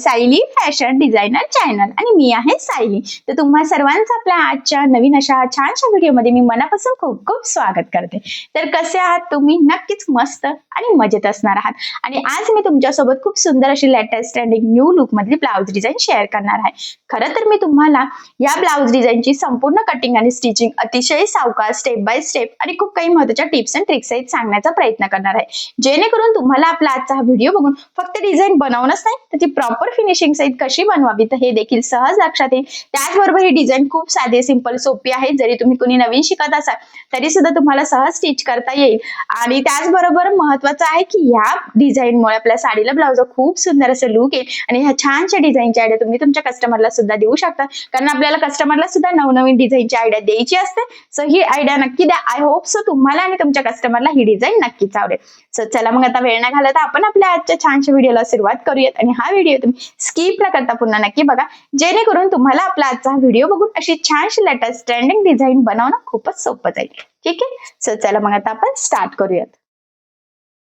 Sayali fashion designer channel आणि मी आहे सायली. तर तुम्हा सर्वांचं आपल्या आजच्या नवीन अशा छानशा व्हिडिओमध्ये मी मनापासून खूप खूप स्वागत करते. तर कसे आहात तुम्ही? नक्कीच मस्त आणि मजेत असणार आहात. आणि आज मी तुमच्यासोबत खूप सुंदर अशी लेटेस्ट ट्रेंडिंग न्यू लुक मधली ब्लाऊज डिझाईन शेअर करणार आहे. खरं तर मी तुम्हाला या ब्लाऊज डिझाईनची संपूर्ण कटिंग आणि स्टिचिंग अतिशय सावकाश स्टेप बाय स्टेप आणि खूप काही महत्त्वाच्या टिप्स अँड ट्रिक्स आहेत सांगण्याचा प्रयत्न करणार आहे. जेणेकरून तुम्हाला आपला आजचा हा व्हिडिओ बघून फक्त डिझाईन बनवणंच नाही तर ती प्रॉपर फिनिशिंग सहित कशी बनवावी तर हे देखील सहज लक्षात येईल. त्याचबरोबर ही डिझाईन खूप साधी सिंपल सोपी आहे. जरी तुम्ही कुणी नवीन शिकत असाल तरी सुद्धा तुम्हाला सहज स्टिच करता येईल. आणि त्याचबरोबर महत्वाचं आहे की ह्या डिझाईनमुळे आपल्या साडीला ब्लाउज खूप सुंदर असं लुक येईल. आणि ह्या छानशा डिझाईनच्या आयडिया तुम्ही तुमच्या कस्टमरला सुद्धा देऊ शकता. कारण आपल्याला कस्टमरला सुद्धा नवनवीन डिझाईनची आयडिया द्यायची असते. सो ही आयडिया नक्की द्या. आय होप सो तुम्हाला आणि तुमच्या कस्टमरला ही डिझाईन नक्कीच आवडेल. सो चला मग आता वेळ न घालता आपण आपल्या आजच्या छानशा व्हिडिओला सुरुवात करूयात. आणि हा व्हिडिओ तुम्ही स्किप न करता पुन्हा नक्की बघा. जेणेकरून तुम्हाला आपला आजचा व्हिडिओ बघून अशी छानशी लेटेस्ट ट्रेंडिंग डिझाईन बनवणं खूपच सोपं जाईल. ठीक आहे? सो चला मग आता आपण स्टार्ट करूयात.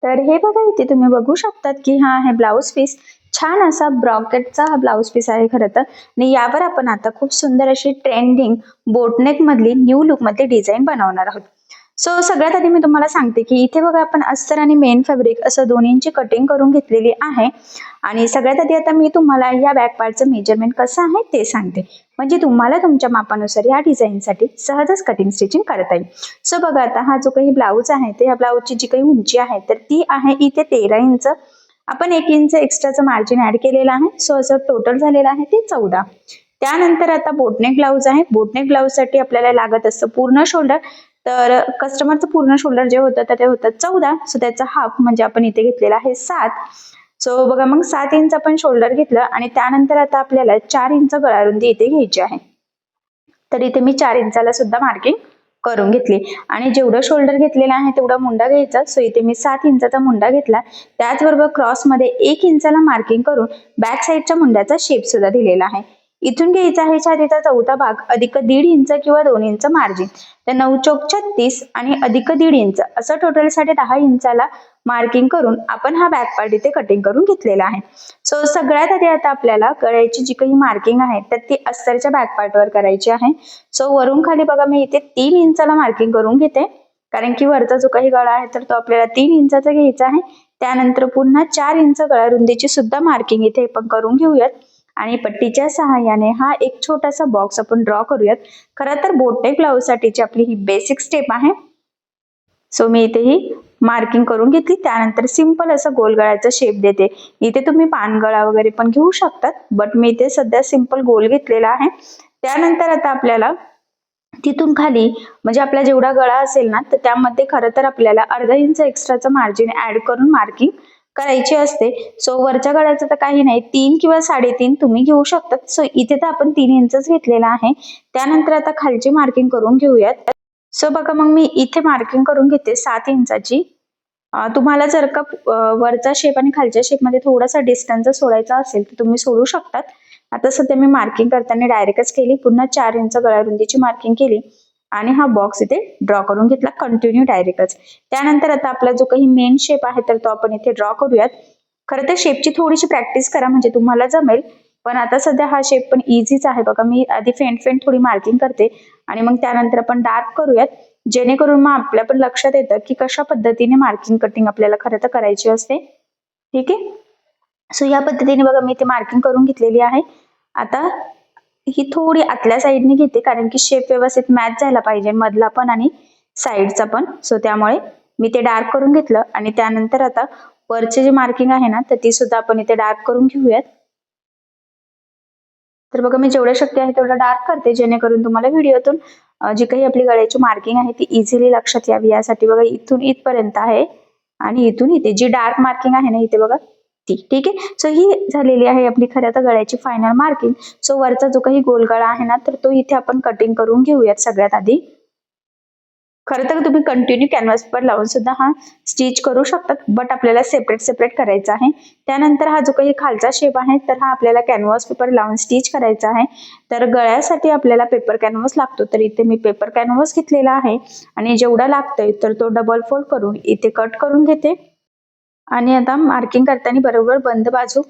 तर हे बघा इथे तुम्ही बघू शकतात की हा आहे ब्लाऊज पीस छान असा ब्रॉकेटचा हा ब्लाऊज पीस आहे खरं तर. आणि यावर आपण आता खूप सुंदर अशी ट्रेंडिंग बोटनेक मधली न्यू लुकमध्ये डिझाईन बनवणार आहोत. सो सगळ्यात आधी मी तुम्हाला सांगते की इथे बघा आपण अस्तर आणि मेन फॅब्रिक असं दोन्हींची कटिंग करून घेतलेली आहे. आणि सगळ्यात आधी आता मी तुम्हाला या बॅक पार्टचं मेजरमेंट कसं आहे ते सांगते. म्हणजे तुम्हाला तुमच्या मापानुसार या डिझाईनसाठी सहजच कटिंग स्टिचिंग करता येईल. सो बघा आता हा जो काही ब्लाऊज आहे ते या ब्लाऊजची जी काही उंची आहे तर ती आहे इथे तेरा इंच. आपण एक इंच एक्स्ट्राचं मार्जिन ऍड केलेलं आहे. सो असं टोटल झालेलं आहे ते चौदा. त्यानंतर आता बोटनेक ब्लाऊज आहे. बोटनेक ब्लाऊजसाठी आपल्याला लागत असतं पूर्ण शोल्डर तर कस्टमरचं पूर्ण शोल्डर जे होतं तर ते होतं चौदा. सो त्याचा हाफ म्हणजे आपण इथे घेतलेला आहे सात. सो बघा मग सात इंच आपण शोल्डर घेतलं आणि त्यानंतर आता आपल्याला चार इंच गळारुंदी इथे घ्यायची आहे. तर इथे मी चार इंचाला सुद्धा मार्किंग करून घेतली. आणि जेवढं शोल्डर घेतलेलं आहे तेवढा मुंडा घ्यायचा. सो इथे मी सात इंचाचा मुंडा घेतला. त्याचबरोबर क्रॉसमध्ये एक इंचाला मार्किंग करून बॅक साईडच्या मुंड्याचा शेप सुद्धा दिलेला आहे. इथून घ्यायचा आहे छातीचा चौथा भाग अधिक दीड इंच किंवा दोन इंच मार्जिन तर नऊ चौक छत्तीस आणि अधिक दीड इंच असं टोटलसाठी दहा इंचाला मार्किंग करून आपण हा बॅक पार्ट इथे कटिंग करून घेतलेला आहे. सो सगळ्यात आधी आता आपल्याला गळ्याची जी काही मार्किंग आहे तर ती अस्तरच्या बॅक पार्टवर करायची आहे. सो वरून खाली बघा मी इथे तीन इंचाला मार्किंग करून घेते. कारण की वरचा जो काही गळा आहे तर तो आपल्याला तीन इंचाचा घ्यायचा आहे. त्यानंतर पुन्हा चार इंच गळा रुंदीची सुद्धा मार्किंग इथे आपण करून घेऊयात. आणि पट्टीच्या सहाय्याने हा एक छोटासा बॉक्स आपण ड्रॉ करूयात. खरं तर बोटनेक ब्लाऊजसाठीची आपली ही बेसिक स्टेप आहे. सो मी इथे ही मार्किंग करून घेतली. त्यानंतर सिंपल असं गोलगळ्याचा शेप देते. इथे तुम्ही पानगळा वगैरे पण घेऊ शकतात बट मी इथे सध्या सिंपल गोल घेतलेला आहे. त्यानंतर आता आपल्याला तिथून खाली म्हणजे आपला जेवढा गळा असेल ना तर त्यामध्ये खरं तर आपल्याला अर्धा इंच एक्स्ट्राचं मार्जिन ऍड करून मार्किंग करायची असते. सो वरच्या गळ्याचं तर काही नाही. तीन किंवा साडेतीन तुम्ही घेऊ शकतात सो इथे तर आपण तीन इंचच घेतलेला आहे. त्यानंतर आता खालची मार्किंग करून घेऊयात. सो बघा मग मी इथे मार्किंग करून घेते सात इंचाची. तुम्हाला जर का वरचा शेप आणि खालच्या शेपमध्ये थोडासा डिस्टन्स सोडायचा असेल तर तुम्ही सोडू शकतात. आता सध्या मी मार्किंग करताना डायरेक्टच केली. पुन्हा चार इंच गळ्या रुंदीची मार्किंग केली. आणि हा बॉक्स इथे ड्रॉ करून घेतला कंटिन्यू डायरेक्टच त्यानंतर आता आपला जो काही मेन शेप आहे तर तो आपण इथे ड्रॉ करूयात. खरं तर शेपची थोडीशी प्रॅक्टिस करा म्हणजे तुम्हाला जमेल. पण आता सध्या हा शेप पण इझीच आहे बघा. मी आधी फेंट फेंट थोडी मार्किंग करते. आणि मग त्यानंतर आपण डार्क करूयात. जेणेकरून मग आपल्या पण लक्षात येतं की कशा पद्धतीने मार्किंग कटिंग आपल्याला खरं तर करायची असते. ठीक आहे? सो या पद्धतीने बघा मी इथे मार्किंग करून घेतलेली आहे. आता ही थोडी आतल्या साईडने घेते कारण की शेप व्यवस्थित मॅच झाला पाहिजे मधला पण आणि साईडचा पण. सो त्यामुळे मी ते डार्क करून घेतलं आणि त्यानंतर आता वरचे जे मार्किंग आहे ना तर ती सुद्धा आपण इथे डार्क करून घेऊयात. तर बघा मी जेवढं शक्य आहे तेवढं डार्क करते जेणेकरून तुम्हाला व्हिडिओतून जी काही आपली गळ्याची मार्किंग आहे ती इझिली लक्षात यावी. यासाठी बघा इथून इथपर्यंत आहे. आणि इथून इथे जी डार्क मार्किंग आहे ना इथे बघा ती ठीक आहे? सो ही झालेली आहे आपली खऱ्या तर गळ्याची फायनल मार्किंग सो वरचा जो काही गोलगळा आहे ना तर तो इथे आपण कटिंग करून घेऊयात सगळ्यात आधी. खरं तर तुम्ही कंटिन्यू कॅनव्हासवर लावून सुद्धा हा स्टिच करू शकतात बट आपल्याला सेपरेट सेपरेट करायचा आहे. त्यानंतर हा जो काही खालचा शेप आहे तर हा आपल्याला कॅनव्हास पेपर लावून स्टिच करायचा आहे. तर गळ्यासाठी आपल्याला पेपर कॅनव्हास लागतो. तर इथे मी पेपर कॅनव्हास घेतलेला आहे. आणि जेवढा लागतोय तर तो डबल फोल्ड करून इथे कट करून घेते. आणि आता मार्किंग करताना बरोबर बंद बाजू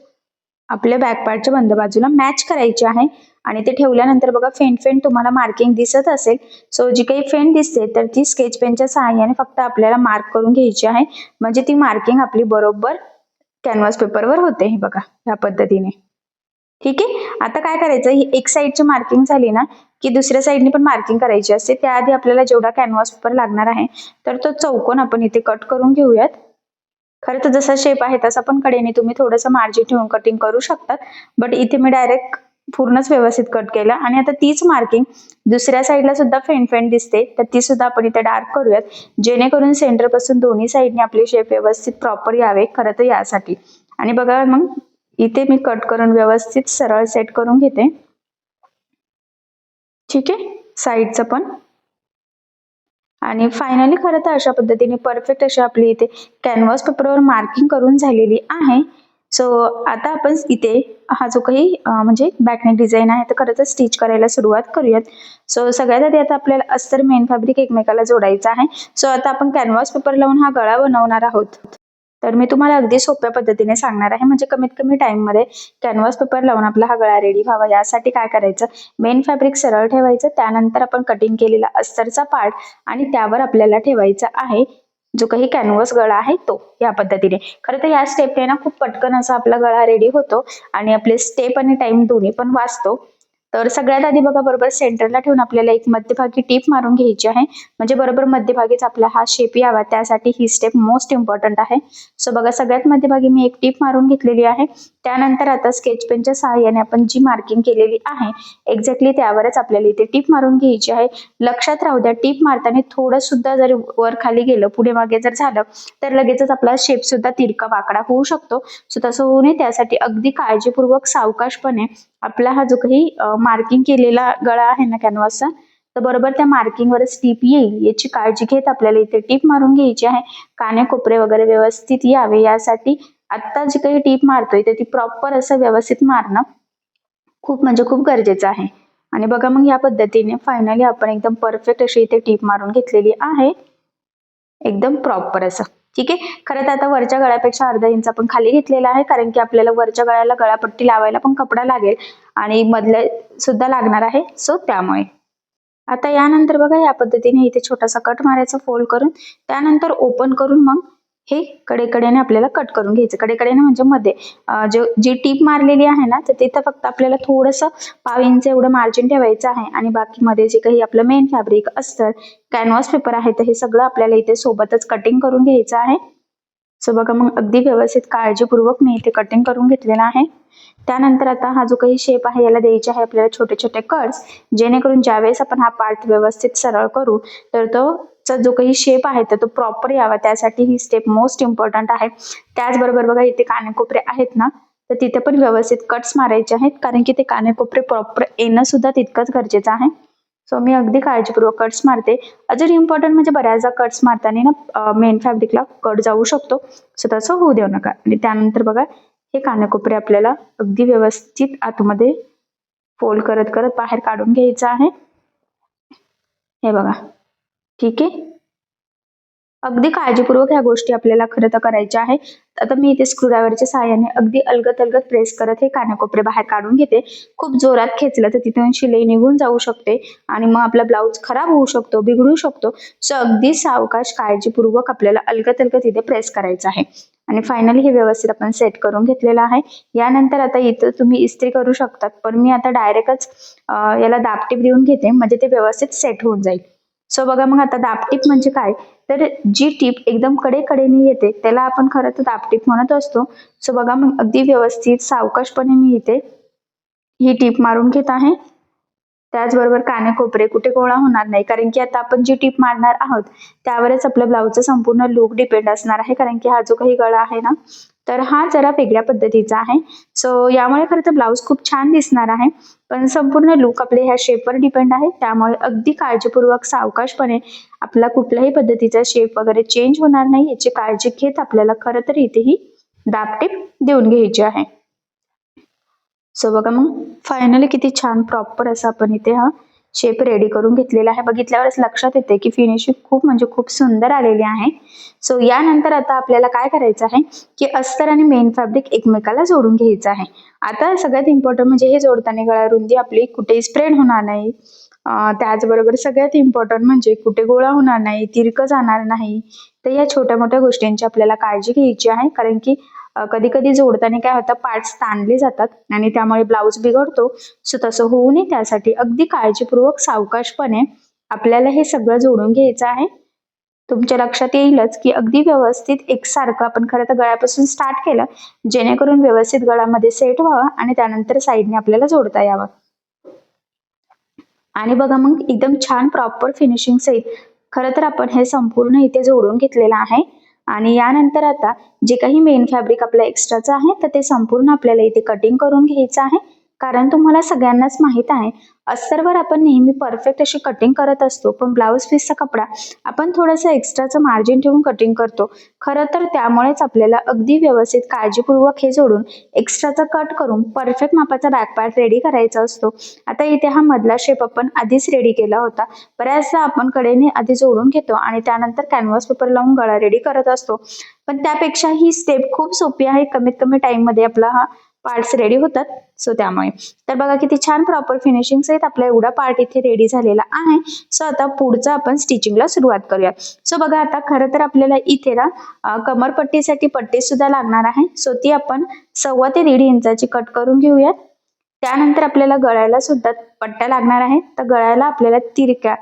आपल्या बॅक पार्टच्या बंद बाजूला मॅच करायची आहे. आणि ते ठेवल्यानंतर बघा फेंट फेंट तुम्हाला मार्किंग दिसत असेल. सो जी काही फेंट दिसते तर ती स्केच पेनच्या सहाय्याने फक्त आपल्याला मार्क करून घ्यायची आहे. म्हणजे ती मार्किंग आपली बरोबर कॅनव्हास पेपरवर होते हे बघा ह्या पद्धतीने. ठीक आहे? आता काय करायचं? ही एक साईडची मार्किंग झाली ना की दुसऱ्या साईडने पण मार्किंग करायची असते. त्याआधी आपल्याला जेवढा कॅनव्हास पेपर लागणार आहे तर तो चौकोन आपण इथे कट करून घेऊयात. खरं तर जसा शेप आहे तसा पण कडेने तुम्ही थोडंसं मार्जिन ठेवून कटिंग करू शकतात. बट इथे मी डायरेक्ट पूर्णच व्यवस्थित कट केलं. आणि आता तीच मार्किंग दुसऱ्या साईडला सुद्धा फेंट फेंट दिसते. तर ती सुद्धा आपण इथे डार्क करूयात. जेणेकरून सेंटरपासून दोन्ही साईडने आपले शेप व्यवस्थित प्रॉपर यावे. खरं तर यासाठी. आणि बघा मग इथे मी कट करून व्यवस्थित सरळ सेट करून घेते. ठीक आहे? साईडचं पण. आणि फायनली खरं तर अशा पद्धतीने परफेक्ट अशी आपली इथे कॅनव्हास पेपरवर मार्किंग करून झालेली आहे. सो आता आपण इथे हा जो काही म्हणजे बॅकनेक डिझाईन आहे तर खरं तर स्टिच करायला सुरुवात करूयात. सो सगळ्यात आधी आता आपल्याला अस्तर मेन फॅब्रिक एकमेकाला जोडायचं आहे. सो आता आपण कॅनव्हास पेपर लावून हा गळा बनवणार आहोत. तर मी तुम्हाला अगदी सोप्या पद्धतीने सांगणार आहे. म्हणजे कमीत कमी टाइममध्ये कॅनव्हास पेपर लावून आपला हा गळा रेडी व्हावा. यासाठी काय करायचं? मेन फॅब्रिक सरळ ठेवायचं. त्यानंतर आपण कटिंग केलेला अस्तरचा पार्ट आणि त्यावर आपल्याला ठेवायचा आहे जो काही कॅनव्हस गळा आहे तो या पद्धतीने. खरं तर या स्टेपने ना खूप पटकन असा आपला गळा रेडी होतो आणि आपले स्टेप आणि टाइम दोन्ही पण वाचतो. तर सगळ्यात आधी बघा बरोबर सेंटरला ठेवून आपल्याला एक मध्यभागी टीप मारून घ्यायची आहे. म्हणजे बरोबर मध्यभागीच आपला हा शेप यावा. त्यासाठी ही स्टेप मोस्ट इम्पॉर्टंट आहे. सो बघा सगळ्यात मध्यभागी मी एक टीप मारून घेतलेली आहे. त्यानंतर आता स्केच पेनच्या सहाय्याने आपण जी मार्किंग केलेली आहे एक्झॅक्टली त्यावरच आपल्याला इथे टीप मारून घ्यायची आहे. लक्षात राहू द्या टीप मारताना थोडं सुद्धा जर वर खाली गेलं पुढे मागे जर झालं तर लगेचच आपला शेप सुद्धा तिरका वाकडा होऊ शकतो. सो तसं होऊ नये. त्यासाठी अगदी काळजीपूर्वक सावकाशपणे आपला हा जो काही मार्किंग केलेला गळा आहे ना कॅनव्हासचा तर बरोबर त्या मार्किंगवरच टीप येईल. याची काळजी घेत आपल्याला इथे टीप मारून घ्यायची आहे. काने कोपरे वगैरे व्यवस्थित यावे. यासाठी आत्ता जी काही टीप मारतोय तर ती प्रॉपर असं व्यवस्थित मारणं खूप म्हणजे खूप गरजेचं आहे. आणि बघा मग या पद्धतीने फायनली आपण एकदम परफेक्ट अशी इथे टीप मारून घेतलेली आहे. एकदम प्रॉपर असं. ठीक आहे? खरं तर आता वरच्या गळ्यापेक्षा अर्धा इंच आपण खाली घेतलेला आहे कारण की आपल्याला वरच्या गळ्याला गळापट्टी लावायला पण कपडा लागेल आणि मधल्या सुद्धा लागणार आहे. सो त्यामुळे. आता यानंतर बघा या पद्धतीने इथे छोटासा कट मारायचा फोल्ड करून त्यानंतर ओपन करून मग हे कडेकडेने आपल्याला कट करून घ्यायचं. कडेकडेने म्हणजे मध्ये. जे जी टीप मारलेली आहे ना तर तिथं फक्त आपल्याला थोडंसं पाव इंच एवढं मार्जिन ठेवायचं आहे. आणि बाकी मध्ये जे काही आपलं मेन फॅब्रिक असतं कॅनव्हास पेपर आहे तर हे सगळं आपल्याला इथे सोबतच कटिंग करून घ्यायचं आहे. सो बघा मग अगदी व्यवस्थित काळजीपूर्वक मी इथे कटिंग करून घेतलेलं आहे. त्यानंतर आता हा जो काही शेप आहे याला द्यायचे आहे आपल्याला छोटे छोटे कट्स जेणेकरून ज्यावेळेस आपण हा पार्ट व्यवस्थित सरळ करू तर तो चा जो काही शेप आहे तर तो प्रॉपर यावा. त्यासाठी ही स्टेप मोस्ट इम्पॉर्टंट आहे. त्याचबरोबर बघा इथे कानेकोपरे आहेत ना तर तिथे पण व्यवस्थित कट्स मारायचे आहेत. कारण की ते कानेकोपरे प्रॉपर येणं सुद्धा तितकंच गरजेचं आहे. सो मी अगदी काळजीपूर्वक कट्स मारते. अजून इम्पॉर्टंट म्हणजे बऱ्याचदा कट्स मारताना ना मेन फॅब्रिकला कट जाऊ शकतो. सो तसं होऊ देऊ नका. आणि त्यानंतर बघा हे कानेकोपरे आपल्याला अगदी व्यवस्थित आतमध्ये फोल्ड करत करत बाहेर काढून घ्यायचं आहे. हे बघा. ठीक आहे? अगदी काळजीपूर्वक ह्या गोष्टी आपल्याला खरं तर करायच्या आहे आता मी इथे स्क्रूड्रायव्हरच्या सहाय्याने अगदी अलगत अलगत प्रेस करत हे कानाकोपरे बाहेर काढून घेते. खूप जोरात खेचलं तर तिथून शिलाई निघून जाऊ शकते आणि मग आपला ब्लाऊज खराब होऊ शकतो बिघडू शकतो. सो अगदी सावकाश काळजीपूर्वक आपल्याला अलगत अलगत इथे प्रेस करायचं आहे. आणि फायनली हे व्यवस्थित आपण सेट करून घेतलेलं आहे. यानंतर आता इथं तुम्ही इस्त्री करू शकतात. पण मी आता डायरेक्टच याला दाबटीप देऊन घेते. म्हणजे ते व्यवस्थित सेट होऊन जाईल. सो बघा मग आता दाबटीप म्हणजे काय? तर जी टीप एकदम कडेकडेने येते त्याला आपण खरं तर दाबटीप म्हणत असतो. सो बघा मग अगदी व्यवस्थित सावकाशपणे मी इथे ही टीप मारून घेत आहे. त्याचबरोबर काने कोपरे कुठे गोळा होणार नाही. कारण की आता आपण जी टीप मारणार आहोत त्यावरच आपल्या ब्लाऊजचा संपूर्ण लुक डिपेंड असणार आहे. कारण की हा जो काही गळा आहे ना तर हा जरा वेगळ्या पद्धतीचा आहे. सो यामुळे खरं तर ब्लाऊज खूप छान दिसणार आहे. पण संपूर्ण लुक आपले ह्या शेपवर डिपेंड आहे. त्यामुळे अगदी काळजीपूर्वक सावकाशपणे आपला कुठल्याही पद्धतीचा शेप वगैरे चेंज होणार नाही. याची काळजी घेत आपल्याला खरं तर इथेही दाबटीप देऊन घ्यायची आहे. सो बघा मग फायनली किती छान प्रॉपर असं आपण इथे हा शेप रेडी करून घेतलेला आहे. बघितल्यावरच लक्षात येते की फिनिशिंग खूप म्हणजे खूप सुंदर आलेली आहे. सो यानंतर आता आपल्याला काय करायचं आहे की अस्तर आणि मेन फॅब्रिक एकमेकाला जोडून घ्यायचं आहे. आता सगळ्यात इम्पॉर्टंट म्हणजे हे जोडताना गळा रुंदी आपली कुठेही स्प्रेड होणार नाही. त्याचबरोबर सगळ्यात इम्पॉर्टंट म्हणजे कुठे गोळा होणार नाही तिरकं जाणार नाही. तर या छोट्या मोठ्या गोष्टींची आपल्याला काळजी घ्यायची आहे. कारण की कधी कधी जोडताना काय होतं पार्ट्स ताणले जातात आणि त्यामुळे ब्लाऊज बिघडतो. सो तसं होऊ नये त्यासाठी. अगदी काळजीपूर्वक सावकाशपणे आपल्याला हे सगळं जोडून घ्यायचं आहे. तुमच्या लक्षात येईलच की अगदी व्यवस्थित एकसारखं आपण खरं तर गळ्यापासून स्टार्ट केलं जेणेकरून व्यवस्थित गळामध्ये सेट व्हावा आणि त्यानंतर साईडने आपल्याला जोडता यावं. आणि बघा मग एकदम छान प्रॉपर फिनिशिंग सहित खरं तर आपण हे संपूर्ण इथे जोडून घेतलेलं आहे. आणि यानंतर आता जे काही मेन फॅब्रिक आपलं एक्स्ट्राचं आहे तर ते संपूर्ण आपल्याला इथे कटिंग करून घ्यायचं आहे. कारण तुम्हाला सगळ्यांनाच माहीत आहे अस्तरवर आपण नेहमी परफेक्ट अशी कटिंग करत असतो पण ब्लाऊज पीसचा कपडा आपण थोडंसं एक्स्ट्राचं मार्जिन ठेवून कटिंग करतो. खरं तर त्यामुळेच आपल्याला अगदी व्यवस्थित काळजीपूर्वक हे जोडून एक्स्ट्राचा कट करून परफेक्ट मापाचा बॅक रेडी करायचा असतो. आता इथे हा मधला शेप आपण आधीच रेडी केला होता. बऱ्याचदा आपण कडेने आधी जोडून घेतो आणि त्यानंतर कॅनव्हास पेपर लावून गळा रेडी करत असतो. पण त्यापेक्षा ही स्टेप खूप सोपी आहे. कमीत कमी टाइममध्ये आपला हा पार्ट्स रेडी होतात. सो त्यामुळे. तर बघा किती छान प्रॉपर फिनिशिंग सहित आपला एवढा पार्ट इथे रेडी झालेला आहे. सो आता पुढचं आपण स्टिचिंगला सुरुवात करूया. सो बघा आता खरं तर आपल्याला इथे ना कमरपट्टीसाठी पट्टी सुद्धा लागणार आहे. सो ती आपण सव्वा ते दीड इंचाची कट करून घेऊयात. त्यानंतर आपल्याला गळ्याला सुद्धा पट्ट्या लागणार आहेत तर गळ्याला आपल्याला तिरक्या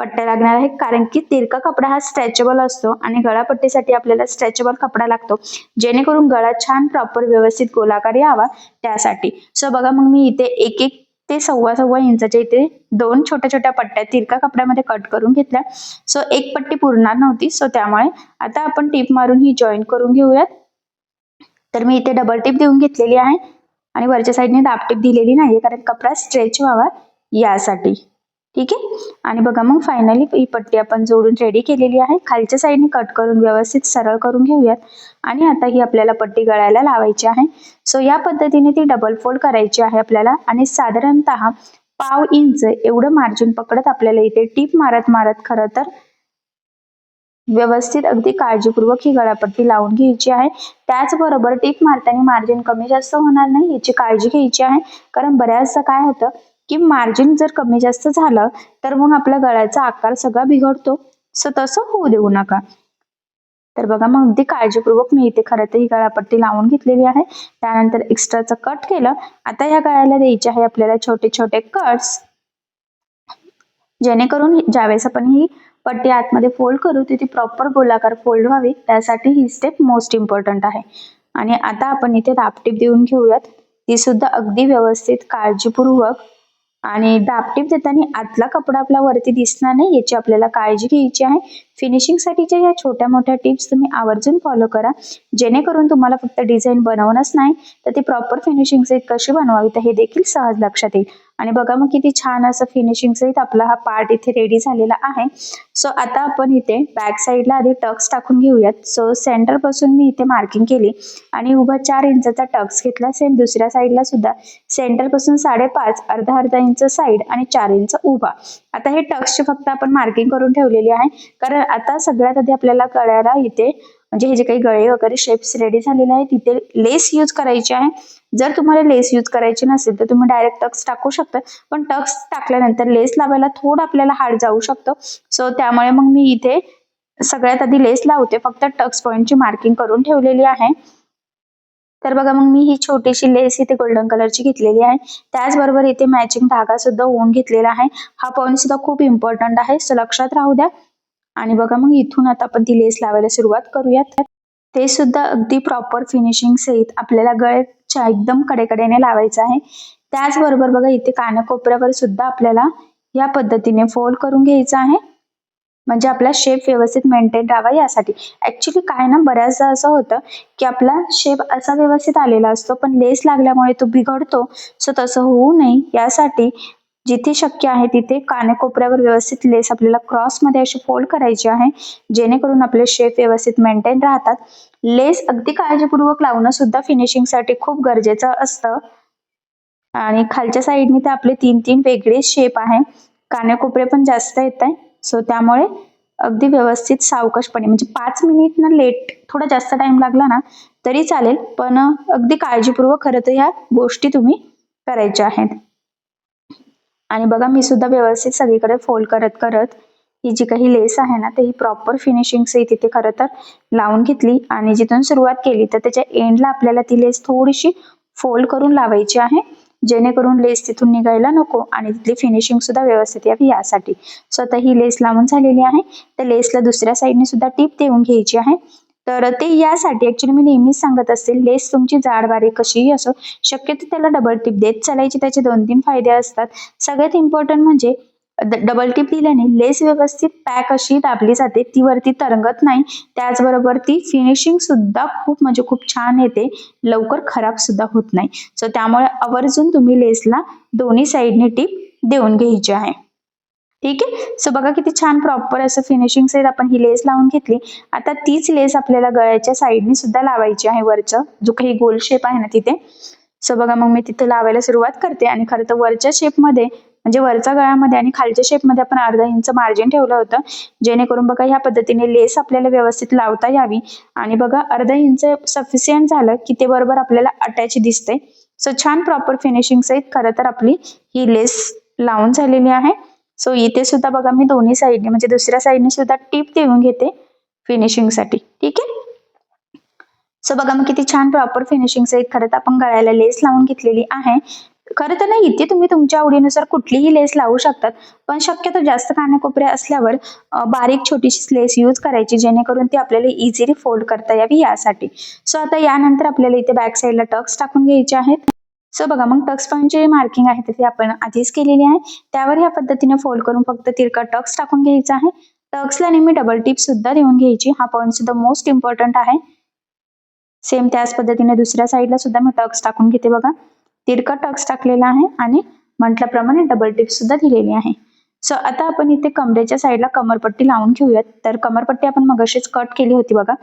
पट्ट्या लागणार आहे. कारण की तिरका कपडा हा स्ट्रेचेबल असतो आणि गळापट्टीसाठी आपल्याला स्ट्रेचेबल कपडा लागतो. जेणेकरून गळा छान प्रॉपर व्यवस्थित गोलाकार यावा त्यासाठी. सो बघा मग मी इथे एक एक ते सव्वा सव्वा इंचाच्या इथे दोन छोट्या छोट्या पट्ट्या तिरका कपड्यामध्ये कट करून घेतल्या. सो एक पट्टी पुरणार नव्हती. सो त्यामुळे आता आपण टीप मारून ही जॉईन करून घेऊयात. तर मी इथे डबल टीप देऊन घेतलेली आहे. आणि वरच्या साईडने दाब टिप दिलेली नाही कारण कपडा स्ट्रेच व्हावा यासाठी. ठीक आहे? आणि बघा मग फायनली ही पट्टी आपण जोडून रेडी केलेली आहे. खालच्या साईडने कट करून व्यवस्थित सरळ करून घेऊयात. आणि आता ही आपल्याला पट्टी गळायला लावायची आहे. सो या पद्धतीने ती डबल फोल्ड करायची आहे आपल्याला. आणि साधारणतः पाव इंच एवढं मार्जिन पकडत आपल्याला इथे टीप मारत मारत खरं तर व्यवस्थित अगदी काळजीपूर्वक ही गळापट्टी लावून घ्यायची आहे. त्याचबरोबर टीप मारताना मार्जिन कमी जास्त होणार नाही याची काळजी घ्यायची आहे. कारण बऱ्याचदा काय होतं की मार्जिन जर कमी जास्त झालं तर मग आपल्या गळ्याचा आकार सगळा बिघडतो. सो तसं होऊ देऊ नका. तर बघा मग अगदी काळजीपूर्वक मी इथे खरं तर ही गळापट्टी लावून घेतलेली आहे. त्यानंतर एक्स्ट्राचं कट केलं. आता या गळ्याला द्यायचे आहे आपल्याला छोटे छोटे कट्स जेणेकरून ज्यावेळेस आपण ही पट्टी आतमध्ये फोल्ड करू ती प्रॉपर गोलाकार फोल्ड व्हावी. त्यासाठी ही स्टेप मोस्ट इम्पॉर्टंट आहे. आणि आता आपण इथे दापटीप देऊन घेऊयात. ती सुद्धा अगदी व्यवस्थित काळजीपूर्वक आणि दापटीप देताना आतला कपडा आपला वरती दिसणार नाही याची आपल्याला काळजी घ्यायची आहे. फिनिशिंगसाठीच्या या छोट्या मोठ्या टिप्स तुम्ही आवर्जून फॉलो करा. जेणेकरून तुम्हाला फक्त डिझाईन बनवणंच नाही तर ती प्रॉपर फिनिशिंग सहित कशी बनवावी तर हे देखील सहज लक्षात येईल. आणि बघा मग किती छान असं फिनिशिंग सहित आपला हा पार्ट इथे रेडी झालेला आहे. सो आता आपण इथे बॅक साईडला आधी टक्स टाकून घेऊयात. सो सेंटरपासून मी इथे मार्किंग केली आणि उभा चार इंचाचा टक्स घेतला. सेम दुसऱ्या साईडला सुद्धा. सेंटरपासून साडेपाच अर्धा अर्धा इंच साईड आणि चार इंच उभा. आता हे टक्सची फक्त आपण मार्किंग करून ठेवलेली आहे. कारण आता सगळ्यात आधी आपल्याला कळायला इथे म्हणजे हे जे काही गळे वगैरे शेप्स रेडी झालेले आहेत तिथे लेस यूज करायची आहे. जर तुम्हाला लेस यूज करायची नसेल तर तुम्ही डायरेक्ट टक्स टाकू शकता. पण टक्स टाकल्यानंतर लेस लावायला थोडं आपल्याला हार्ड जाऊ शकतो. सो त्यामुळे मग मी इथे सगळ्यात आधी लेस लावते. फक्त टक्स पॉईंटची मार्किंग करून ठेवलेली आहे. तर बघा मग मी ही छोटीशी लेस इथे गोल्डन कलरची घेतलेली आहे. त्याचबरोबर इथे मॅचिंग धागा सुद्धा होऊन घेतलेला आहे. हा पॉईंट सुद्धा खूप इम्पॉर्टंट आहे. सो लक्षात राहू द्या. आणि बघा मग इथून आता आपण ती लेस लावायला सुरुवात करूयात. ते सुद्धा अगदी प्रॉपर फिनिशिंग सहित आपल्याला गळ्याच्या एकदम कडेकडेने लावायचं आहे. त्याचबरोबर बघा इथे कानकोपऱ्यावर सुद्धा आपल्याला या पद्धतीने फोल्ड करून घ्यायचं आहे. म्हणजे आपला शेप व्यवस्थित मेंटेन राहावा यासाठी. ऍक्च्युली काय ना बऱ्याचदा असं होतं की आपला शेप असा व्यवस्थित आलेला असतो पण लेस लागल्यामुळे तो बिघडतो. सो तसं होऊ नये. यासाठी जिथे शक्य आहे तिथे कानेकोपऱ्यावर व्यवस्थित लेस आपल्याला क्रॉसमध्ये अशी फोल्ड करायची आहे जेणेकरून आपले शेप व्यवस्थित मेंटेन राहतात. लेस अगदी काळजीपूर्वक लावणं सुद्धा फिनिशिंगसाठी खूप गरजेचं असतं. आणि खालच्या साईडने ते आपले तीन तीन वेगळे शेप आहे. कानेकोपरे पण जास्त येत आहे. सो त्यामुळे अगदी व्यवस्थित सावकाशपणे म्हणजे पाच मिनिट ना लेट थोडा जास्त टाइम लागला ना तरी चालेल. पण अगदी काळजीपूर्वक खरं तर ह्या गोष्टी तुम्ही करायच्या आहेत. आणि बघा मी सुद्धा व्यवस्थित सगळीकडे फोल्ड करत करत ही जी काही लेस आहे ना ते ही प्रॉपर फिनिशिंग सहित तिथे खरं तर लावून घेतली. आणि जिथून सुरुवात केली तर त्याच्या एंडला आपल्याला ती लेस थोडीशी फोल्ड करून लावायची आहे. जेणेकरून लेस तिथून निघायला नको आणि तिथली फिनिशिंग सुद्धा व्यवस्थित यावी यासाठी. स्वतः ही लेस लावून झालेली आहे. त्या लेसला दुसऱ्या साईडने सुद्धा टीप देऊन घ्यायची आहे. तर ते यासाठी ऍक्च्युली मी नेहमीच सांगत असते लेस तुमची जाड बारीक कशीही असो शक्यतो त्याला डबल टिप देत चालायची त्याचे दोन तीन फायदे असतात. सगळ्यात इम्पॉर्टंट म्हणजे डबल टिप दिल्याने लेस व्यवस्थित पॅक अशी दाबली जाते ती वरती तरंगत नाही. त्याचबरोबर ती फिनिशिंग सुद्धा खूप म्हणजे खूप छान येते लवकर खराब सुद्धा होत नाही. सो त्यामुळे आवर्जून तुम्ही लेसला दोन्ही साईडने टिप देऊन घ्यायची आहे. ठीक आहे? सो बघा किती छान प्रॉपर असं फिनिशिंग सहित आपण ही लेस लावून घेतली. आता तीच लेस आपल्याला गळ्याच्या साईडने सुद्धा लावायची आहे वरचं. जो काही गोल शेप आहे ना तिथे. सो बघा मग मी तिथे लावायला सुरुवात करते आणि खरं तर वरच्या शेपमध्ये म्हणजे वरच्या गळ्यामध्ये आणि खालच्या शेपमध्ये आपण अर्धा इंच मार्जिन ठेवलं होतं. जेणेकरून बघा ह्या पद्धतीने लेस आपल्याला व्यवस्थित लावता यावी. आणि बघा अर्धा इंच सफिशियंट झालं की ते बरोबर आपल्याला अटॅच दिसते सो छान प्रॉपर फिनिशिंग सहित खरं तर आपली ही लेस लावून झालेली आहे. सो इथे सुद्धा बघा मी दोन्ही साईडने म्हणजे दुसऱ्या साईडने सुद्धा टीप देऊन घेते फिनिशिंगसाठी ठीक आहे? सो बघा मग किती छान प्रॉपर फिनिशिंग सहित खरं तर आपण गळ्याला लेस लावून घेतलेली आहे. खरं तर नाही इथे तुम्ही तुमच्या आवडीनुसार कुठलीही लेस लावू शकतात पण शक्यतो जास्त कानाकोपरे असल्यावर बारीक छोटीशी लेस यूज करायची जेणेकरून ती आपल्याला इझिली फोल्ड करता यावी यासाठी. सो आता यानंतर आपल्याला इथे बॅक साईडला टक्स टाकून घ्यायचे आहेत. सो बघा मग टक्स पॉईंट जे मार्किंग आहे ते आपण आधीच केलेली आहे. त्यावर ह्या पद्धतीने फोल्ड करून फक्त तिरका टक्स टाकून घ्यायचा आहे. टक्सला नेहमी डबल टिप सुद्धा देऊन घ्यायची. हा पॉईंट सुद्धा मोस्ट इम्पॉर्टंट आहे. सेम त्याच पद्धतीने दुसऱ्या साईडला सुद्धा मी टक्स टाकून घेते बघा. तिरका टक्स टाकलेला आहे आणि म्हटल्याप्रमाणे डबल टिप सुद्धा दिलेली आहे. सो आता आपण इथे कमरेच्या साईडला कमरपट्टी लावून घेऊयात तर कमरपट्टी आपण मगाशीच कट केली होती बघा.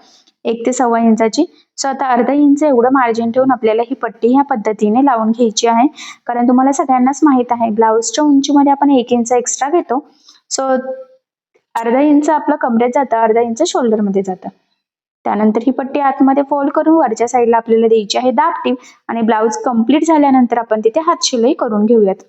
एक ते सव्वा इंचाची. सो आता अर्धा इंच एवढं मार्जिन ठेवून आपल्याला ही पट्टी ह्या पद्धतीने लावून घ्यायची आहे. कारण तुम्हाला सगळ्यांनाच माहीत आहे ब्लाऊजच्या उंचीमध्ये आपण एक इंच एक्स्ट्रा घेतो. सो अर्धा इंच आपलं कमरेत जातं अर्धा इंच शोल्डरमध्ये जातं. त्यानंतर ही पट्टी आतमध्ये फोल्ड करून वरच्या साईडला आपल्याला द्यायची आहे दाबटीव आणि ब्लाऊज कंप्लीट झाल्यानंतर आपण तिथे हात शिलाई करून घेऊयात.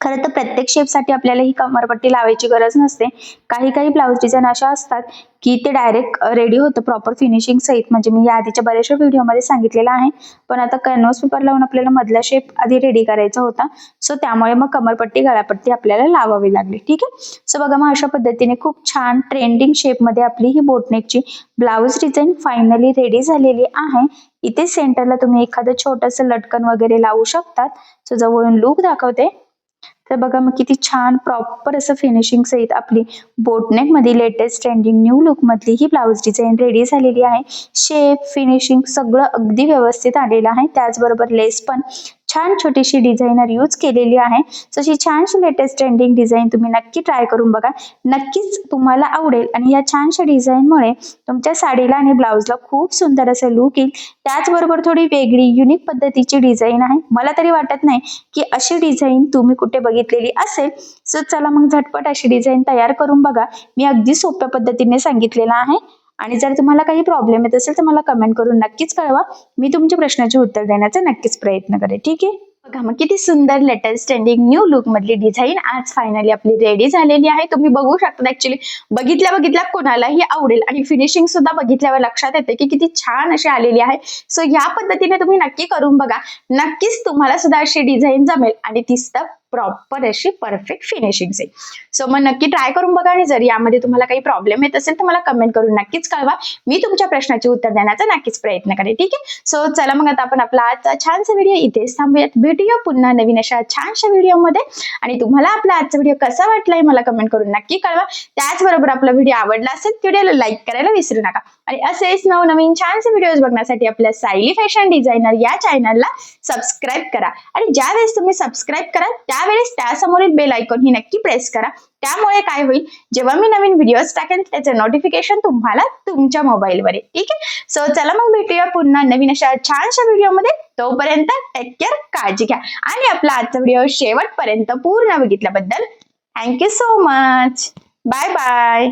खरं तर प्रत्येक शेपसाठी आपल्याला ही कमरपट्टी लावायची गरज नसते. काही काही ब्लाऊज डिझाईन अशा असतात की ते डायरेक्ट रेडी होतं प्रॉपर फिनिशिंग सहित. म्हणजे मी या आधीच्या बऱ्याचशा व्हिडिओमध्ये सांगितलेलं आहे. पण आता कॅनव्हास पेपर लावून आपल्याला मधला शेप आधी रेडी करायचा होता. सो त्यामुळे मग कमरपट्टी गळापट्टी आपल्याला लावावी लागली. ठीक आहे? सो बघा मग अशा पद्धतीने खूप छान ट्रेंडिंग शेपमध्ये आपली ही बोटनेकची ब्लाऊज डिझाईन फायनली रेडी झालेली आहे. इथे सेंटरला तुम्ही एखादं छोटंसं लटकन वगैरे लावू शकतात. सो जवळून लूक दाखवते. तर बघा मग किती छान प्रॉपर असं फिनिशिंग सहित आपली बोटनेकमध्ये लेटेस्ट ट्रेंडिंग न्यू लुक मधली ही ब्लाऊज डिझाईन रेडी झालेली आहे. शेप फिनिशिंग सगळं अगदी व्यवस्थित आलेलं आहे. त्याचबरोबर लेस पण छान छोटीशी डिझायनर यूज केलेली आहे. तशी छानशी लेटेस्ट ट्रेंडिंग डिझाईन तुम्ही नक्की ट्राय करून बघा. नक्कीच तुम्हाला आवडेल. आणि या छानशा डिझाईनमुळे तुमच्या साडीला आणि ब्लाऊजला खूप सुंदर असं लुक येईल. त्याचबरोबर थोडी वेगळी युनिक पद्धतीची डिझाईन आहे. मला तरी वाटत नाही की अशी डिझाईन तुम्ही कुठे बघितलेली असेल. सो चला मग झटपट अशी डिझाईन तयार करून बघा. मी अगदी सोप्या पद्धतीने सांगितलेलं आहे. आणि जर तुम्हाला काही प्रॉब्लेम येत असेल तर मला कमेंट करून नक्कीच कळवा. मी तुमच्या प्रश्नाचे उत्तर देण्याचा नक्कीच प्रयत्न करेन. ठीक आहे? बघा मग किती सुंदर लेटेस्ट ट्रेंडिंग न्यू लुक मधली डिझाईन आज फायनली आपली रेडी झालेली आहे. तुम्ही बघू शकता ऍक्च्युली बघितल्या बघितल्या कोणालाही आवडेल. आणि फिनिशिंग सुद्धा बघितल्यावर लक्षात येते की किती छान अशी आलेली आहे. सो या पद्धतीने तुम्ही नक्की करून बघा. नक्कीच तुम्हाला सुद्धा अशी डिझाईन जमेल. आणि ती सुद्धा प्रॉपर अशी परफेक्ट फिनिशिंग आहे सो मग नक्की ट्राय करून बघा आणि जर यामध्ये तुम्हाला काही प्रॉब्लेम येत असेल तर मला कमेंट करून नक्कीच कळवा. मी तुमच्या प्रश्नाचे उत्तर देण्याचा नक्कीच प्रयत्न करेन ठीक आहे? सो चला मग आता आपण आपला आजचा छानसा व्हिडिओ इथेच थांबूयात. भेटूया पुन्हा नवीन अशा छानशा व्हिडिओमध्ये आणि तुम्हाला आपला आजचा व्हिडिओ कसा वाटलाय मला कमेंट करून नक्की कळवा. त्याचबरोबर आपला व्हिडिओ आवडला असेल व्हिडिओला लाईक करायला विसरू नका. आणि असेच नवनवीन छानसे व्हिडिओज बघण्यासाठी आपल्या सायली फॅशन डिझायनर या चॅनलला सबस्क्राईब करा. आणि ज्या वेळेस तुम्ही सबस्क्राईब करा त्या त्यावेळेस त्यासमोरील बेल आयकॉन ही नक्की प्रेस करा. त्यामुळे काय होईल? जेव्हा मी नवीन व्हिडिओज टाकेन त्याचं नोटिफिकेशन तुम्हाला तुमच्या मोबाईलवर येईल. ठीक आहे? सो चला मग भेटूया पुन्हा नवीन अशा छानशा व्हिडिओमध्ये तोपर्यंत टेक केअर काळजी घ्या. आणि आपला आजचा व्हिडिओ शेवटपर्यंत पूर्ण बघितल्याबद्दल thank you so much bye bye